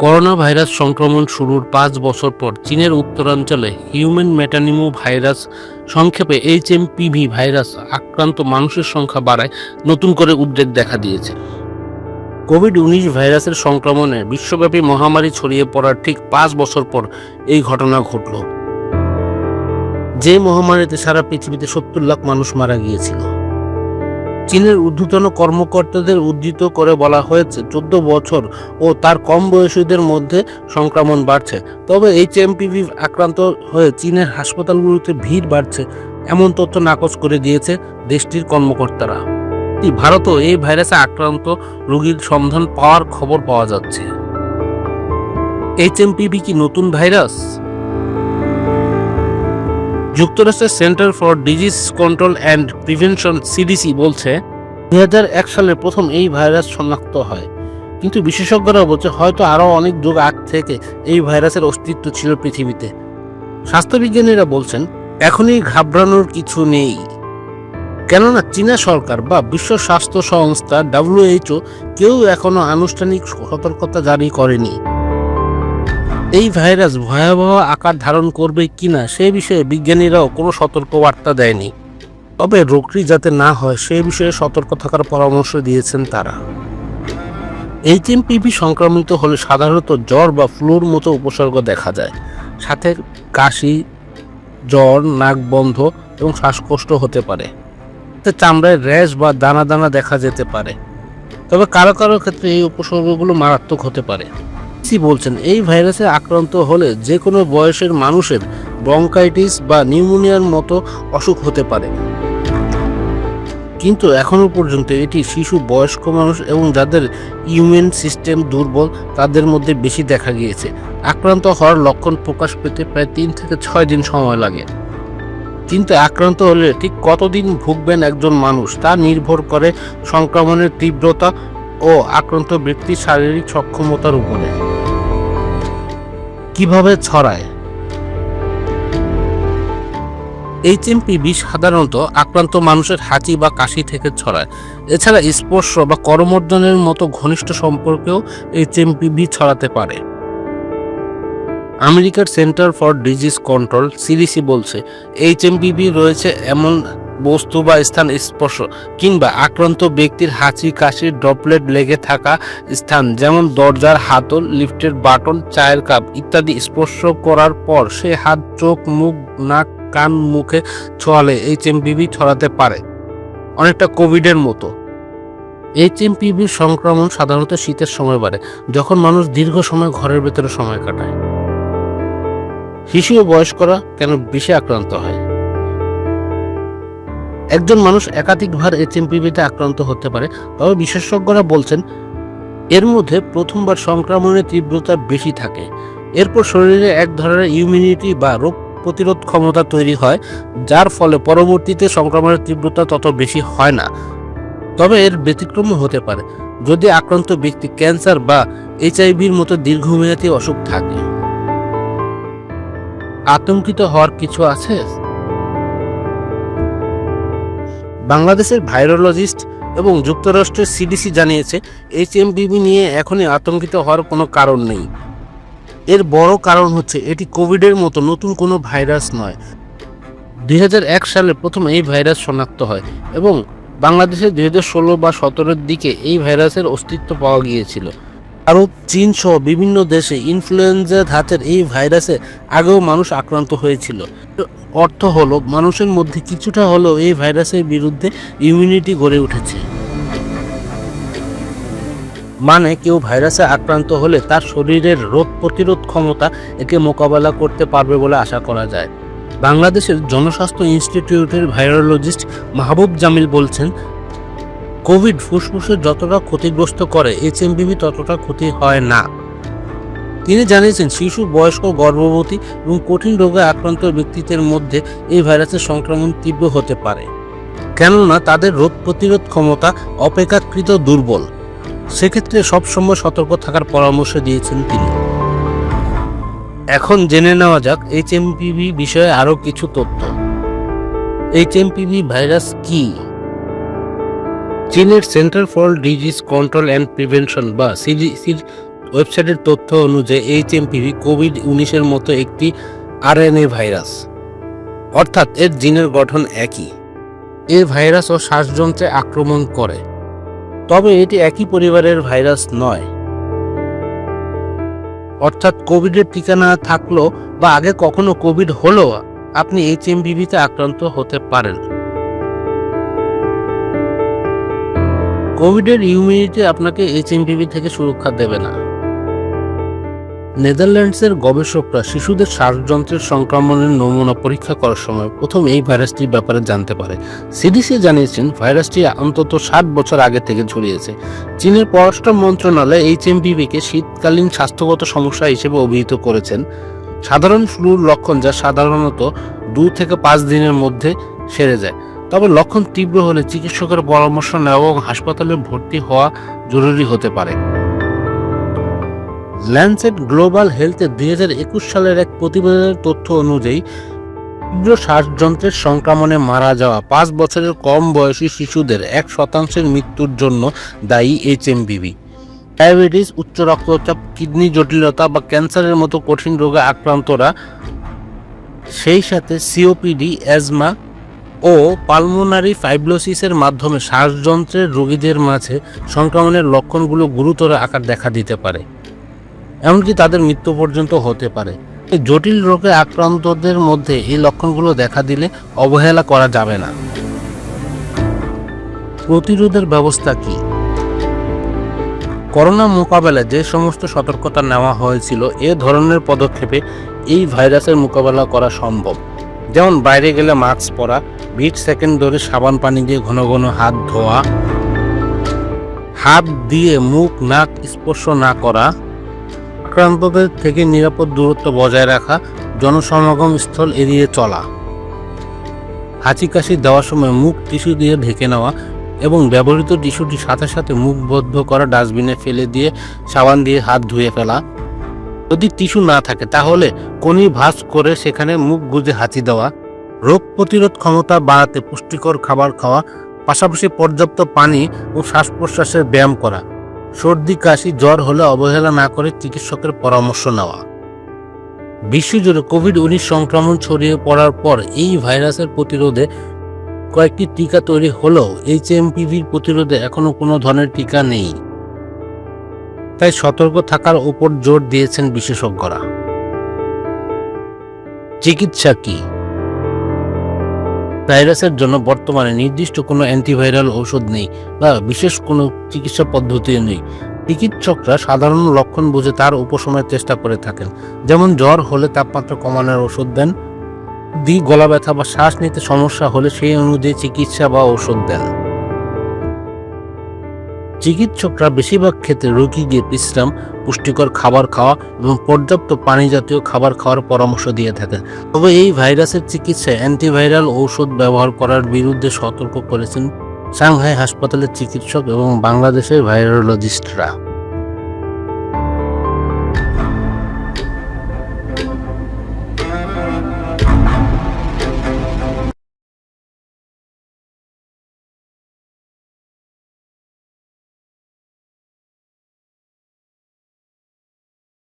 Corona virus সংক্রমণ শুরুর পাঁচ বছর পর চীনের উত্তরাঞ্চলে হিউম্যান মেটানিমো ভাইরাস সংক্ষেপে এইচএমপিভি ভাইরাস আক্রান্ত মানুষের সংখ্যা বাড়ায়, নতুন করে উদ্বেগ দেখা দিয়েছে। কোভিড উনিশ ভাইরাসের সংক্রমণে বিশ্বব্যাপী মহামারী ছড়িয়ে পড়ার ঠিক পাঁচ বছর পর এই ঘটনা ঘটল। যে মহামারীতে সারা পৃথিবীতে সত্তর লাখ মানুষ মারা গিয়েছিল। চীনের ঊর্ধ্বতন কর্মকর্তাদের উদ্ধৃত করে বলা হয়েছে, চোদ্দ বছর ও তার কম বয়সীদের মধ্যে সংক্রমণ বাড়ছে। তবে এইচএমপিভি আক্রান্ত হয়ে চীনের হাসপাতালগুলোতে ভিড় বাড়ছে, এমন তথ্য নাকচ করে দিয়েছে দেশটির কর্মকর্তারা। ভারতও এই ভাইরাসে আক্রান্ত রোগীর সন্ধান পাওয়ার খবর পাওয়া যাচ্ছে। এইচএমপিভি কি নতুন ভাইরাস? যুক্তরাষ্ট্রের centre for disease control and prevention, CDC, বলছে, দুই সালে প্রথম এই ভাইরাস শনাক্ত হয়। কিন্তু বিশেষজ্ঞরা বলছে, হয়তো আরও অনেক যুগ আগ থেকে এই ভাইরাসের অস্তিত্ব ছিল পৃথিবীতে। স্বাস্থ্যবিজ্ঞানীরা বলছেন, এখনই ঘাবড়ানোর কিছু নেই। কেননা চীনা সরকার বা বিশ্ব স্বাস্থ্য সংস্থা ডাব্লিউএইচও কেউ এখনও আনুষ্ঠানিক সতর্কতা জারি করেনি। এই ভাইরাস ভয়াবহ আকার ধারণ করবে কিনা সে বিষয়ে বিজ্ঞানীরাও কোনো সতর্ক বার্তা দেয়নি। তবে রোগটি যাতে না হয়, সে বিষয়ে সতর্ক থাকার পরামর্শ দিয়েছেন তারা। এইচএমপিভি সংক্রমিত হলে সাধারণত জ্বর বা ফ্লুর মতো উপসর্গ দেখা যায়। সাথে কাশি, জ্বর, নাক বন্ধ এবং শ্বাসকষ্ট হতে পারে। চামড়ায় র্যাশ বা দানা দানা দেখা যেতে পারে। তবে কারও কারও ক্ষেত্রে এই উপসর্গগুলো মারাত্মক হতে পারে। সি বলছেন, এই ভাইরাসে আক্রান্ত হলে যে কোনো বয়সের মানুষের ব্রঙ্কাইটিস বা নিউমোনিয়ার মতো অসুখ হতে পারে। কিন্তু এখনও পর্যন্ত এটি শিশু, বয়স্ক মানুষ এবং যাদের ইমিউন সিস্টেম দুর্বল তাদের মধ্যে বেশি দেখা গিয়েছে। আক্রান্ত হওয়ার লক্ষণ প্রকাশ পেতে প্রায় তিন থেকে ছয় দিন সময় লাগে। কিন্তু আক্রান্ত হলে ঠিক কতদিন ভুগবেন একজন মানুষ তা নির্ভর করে সংক্রমণের তীব্রতা ও আক্রান্ত ব্যক্তির শারীরিক সক্ষমতার উপরে। কীভাবে ছড়ায়? এইচএমপিভি সাধারণত আক্রান্ত মানুষের হাঁচি বা কাশি থেকে ছড়ায়। এছাড়া স্পর্শ বা করমর্দনের মতো ঘনিষ্ঠ সম্পর্কেও এইচএমপিভি ছড়াতে পারে। আমেরিকার centre for disease control CDC বলছে এইচএমপিভি রয়েছে এমন বস্তু বা স্থান স্পর্শ কিংবা আক্রান্ত ব্যক্তির হাঁচি কাশির ড্রপলেট লেগে থাকা স্থান, যেমন দরজার হাতল, লিফটের বাটন, চায়ের কাপ ইত্যাদি স্পর্শ করার পর সে হাত, চোখ, মুখ, নাক, কান, মুখে ছোঁয়ালে এইচএমপিভি ছড়াতে পারে। অনেকটা কোভিডের মতো। এইচএমপিভির সংক্রমণ সাধারণত শীতের সময় বাড়ে, যখন মানুষ দীর্ঘ সময় ঘরের ভেতরে সময় কাটায়। শিশু ও বয়স্করা কেন বেশি আক্রান্ত হয়? একজন মানুষ একাধিকবার এইচএমপিভিতে আক্রান্ত হতে পারে, তবে বিশেষজ্ঞরা বলছেন, এর মধ্যে প্রথমবার সংক্রমণের তীব্রতা বেশি থাকে। এরপর শরীরে এক ধরনের ইমিউনিটি বা রোগ প্রতিরোধ ক্ষমতা তৈরি হয়, যার ফলে পরবর্তীতে সংক্রমণের তীব্রতা তত বেশি হয় না। তবে এর ব্যতিক্রম হতে পারে, যদি আক্রান্ত ব্যক্তি ক্যান্সার বা এইচআইভির মতো দীর্ঘমেয়াদী অসুখ থাকে। আতঙ্কিত হওয়ার কিছু আছে? বাংলাদেশের ভাইরোলজিস্ট এবং যুক্তরাষ্ট্রের সিডিসি জানিয়েছে এইচএমভিভি নিয়ে এখনই আতঙ্কিত হওয়ার কোনো কারণ নেই। এর বড় কারণ হচ্ছে, এটি কোভিডের মতো নতুন কোনো ভাইরাস নয়। দুই সালে প্রথম এই ভাইরাস শনাক্ত হয় এবং বাংলাদেশে দুই হাজার ষোলো বা সতেরোর দিকে এই ভাইরাসের অস্তিত্ব পাওয়া গিয়েছিল। আরও চীন সহ বিভিন্ন দেশে ইনফ্লুয়েঞ্জা ধাঁচের এই ভাইরাসে আগেও মানুষ আক্রান্ত হয়েছিল। অর্থ হলো, মানুষের মধ্যে কিছুটা হলেও এই ভাইরাসের বিরুদ্ধে ইমিউনিটি গড়ে উঠেছে। মানে কেউ ভাইরাসে আক্রান্ত হলে তার শরীরের রোগ প্রতিরোধ ক্ষমতা একে মোকাবেলা করতে পারবে বলে আশা করা যায়। বাংলাদেশের জনস্বাস্থ্য ইনস্টিটিউটের ভাইরোলজিস্ট মাহবুব জামিল বলছেন কোভিড ফুসফুসে যতটা ক্ষতিগ্রস্ত করে এইচএমভিভি ততটা ক্ষতি হয় না। তিনি জানিয়েছেন, শিশু, বয়স্ক, গর্ভবতী এবং কঠিন রোগে আক্রান্ত ব্যক্তিদের মধ্যে এই ভাইরাসের সংক্রমণ তীব্র হতে পারে। কেননা তাদের রোগ প্রতিরোধ ক্ষমতা অপেক্ষাকৃত দুর্বল। সেক্ষেত্রে সবসময় সতর্ক থাকার পরামর্শ দিয়েছেন তিনি। এখন জেনে নেওয়া যাক এইচএমপিভি বিষয়ে আরও কিছু তথ্য। এইচএমপিভি ভাইরাস কি? চীনের centre for disease control and prevention বা সিডিসির ওয়েবসাইটের তথ্য অনুযায়ী এইচ এইচএমপিভি কোভিড উনিশের মতো একটি আরএনএ ভাইরাস। অর্থাৎ এর জিনের গঠন একই। এ ভাইরাস ও শ্বাসযন্ত্রে আক্রমণ করে। তবে এটি একই পরিবারের ভাইরাস নয়। অর্থাৎ কোভিডের টিকা না থাকলেও বা আগে কখনো কোভিড হলেও আপনি এইচ এইচএমভিভিতে আক্রান্ত হতে পারেন। কোভিডের ইমিউনিটি আপনাকে এইচএমভিভি থেকে সুরক্ষা দেবে না। নেদারল্যান্ডসের গবেষকরা শিশুদের শ্বাসযন্ত্রের সংক্রমণের নমুনা পরীক্ষা করার সময় প্রথম এই ভাইরাসটির ব্যাপারে জানতে পারে। সিডিসি জানিয়েছেন ভাইরাসটি অন্তত ষাট বছর আগে থেকে ছড়িয়েছে। চীনের পররাষ্ট্র মন্ত্রণালয় এইচএমভিভিকে শীতকালীন স্বাস্থ্যগত সমস্যা হিসেবে অভিহিত করেছেন। সাধারণ ফ্লুর লক্ষণ যা সাধারণত দু থেকে পাঁচ দিনের মধ্যে সেরে যায়। তবে লক্ষণ তীব্র হলে চিকিৎসকের পরামর্শ নেওয়া এবং হাসপাতালে ভর্তি হওয়া জরুরি হতে পারে। ল্যান্সেট গ্লোবাল হেলথে দুই হাজার একুশ সালের এক প্রতিবেদনের তথ্য অনুযায়ী তীব্র শ্বাসযন্ত্রের সংক্রমণে মারা যাওয়া পাঁচ বছরের কম বয়সী শিশুদের এক শতাংশের মৃত্যুর জন্য দায়ী এইচএমভিভি ডায়াবেটিস, উচ্চ রক্তচাপ, কিডনি জটিলতা বা ক্যান্সারের মতো কঠিন রোগে আক্রান্তরা সেই সাথে সিওপিডি, অ্যাজমা ও পালমোনারি ফাইব্রোসিসের মাধ্যমে শ্বাসযন্ত্রের রোগীদের মাঝে সংক্রমণের লক্ষণগুলো গুরুতর আকার দেখা দিতে পারে, এমনকি তাদের মৃত্যু পর্যন্ত হতে পারে। এই জটিল রোগে আক্রান্তদের মধ্যে এই লক্ষণগুলো দেখা দিলে অবহেলা করা যাবে না। প্রতিরোধের ব্যবস্থা কি? করোনা মোকাবেলায় যে সমস্ত সতর্কতা নেওয়া হয়েছিল, এ ধরনের পদক্ষেপে এই ভাইরাসের মোকাবেলা করা সম্ভব। যেমন বাইরে গেলে মাস্ক পরা, বিশ সেকেন্ড ধরে সাবান পানি দিয়ে ঘন ঘন হাত ধোয়া, হাত দিয়ে মুখ, নাক স্পর্শ না করা, আক্রান্তদের থেকে নিরাপদ দূরত্ব বজায় রাখা, জনসমাগম স্থল এড়িয়ে চলা হাঁচি কাশি দেওয়ার সময় মুখ টিস্যু দিয়ে ঢেকে নেওয়া এবং ব্যবহৃত টিস্যুটি সাথে সাথে মুখ বদ্ধ করা ডাস্টবিনে ফেলে দিয়ে সাবান দিয়ে হাত ধুয়ে ফেলা। যদি টিস্যু না থাকে, তাহলে কোনি ভাঁজ করে সেখানে মুখ গুজে হাঁচি দেওয়া, রোগ প্রতিরোধ ক্ষমতা বাড়াতে পুষ্টিকর খাবার খাওয়া, পাশাপাশি পর্যাপ্ত পানি ও শ্বাস প্রশ্বাসের ব্যায়াম করা, সর্দি, কাশি, জ্বর হলে অবহেলা না করে চিকিৎসকের পরামর্শ নেওয়া। বিশ্বজুড়ে কোভিড উনিশ সংক্রমণ ছড়িয়ে পড়ার পর এই ভাইরাসের প্রতিরোধে কয়েকটি টিকা তৈরি হলেও এইচ এইচএমপিভির প্রতিরোধে এখনও কোনো ধরনের টিকা নেই। তাই সতর্ক থাকার উপর জোর দিয়েছেন বিশেষজ্ঞরা। চিকিৎসা কি? ভাইরাসের জন্য বর্তমানে নির্দিষ্ট কোনো অ্যান্টিভাইরাল ঔষধ নেই বা বিশেষ কোনো চিকিৎসা পদ্ধতিও নেই। চিকিৎসকরা সাধারণ লক্ষণ বুঝে তার উপশমের চেষ্টা করে থাকেন। যেমন জ্বর হলে তাপমাত্রা কমানোর ওষুধ দেন, দি গলা ব্যথা বা শ্বাস নিতে সমস্যা হলে সেই অনুযায়ী চিকিৎসা বা ওষুধ দেন। চিকিৎসকরা বেশিরভাগ ক্ষেত্রে রোগীকে বিশ্রাম, পুষ্টিকর খাবার খাওয়া এবং পর্যাপ্ত পানি জাতীয় খাবার খাওয়ার পরামর্শ দিয়ে থাকেন। তবে এই ভাইরাসের চিকিৎসায় অ্যান্টিভাইরাল ঔষধ ব্যবহার করার বিরুদ্ধে সতর্ক করেছেন সাংহাই হাসপাতালের চিকিৎসক এবং বাংলাদেশের ভাইরোলজিস্টরা।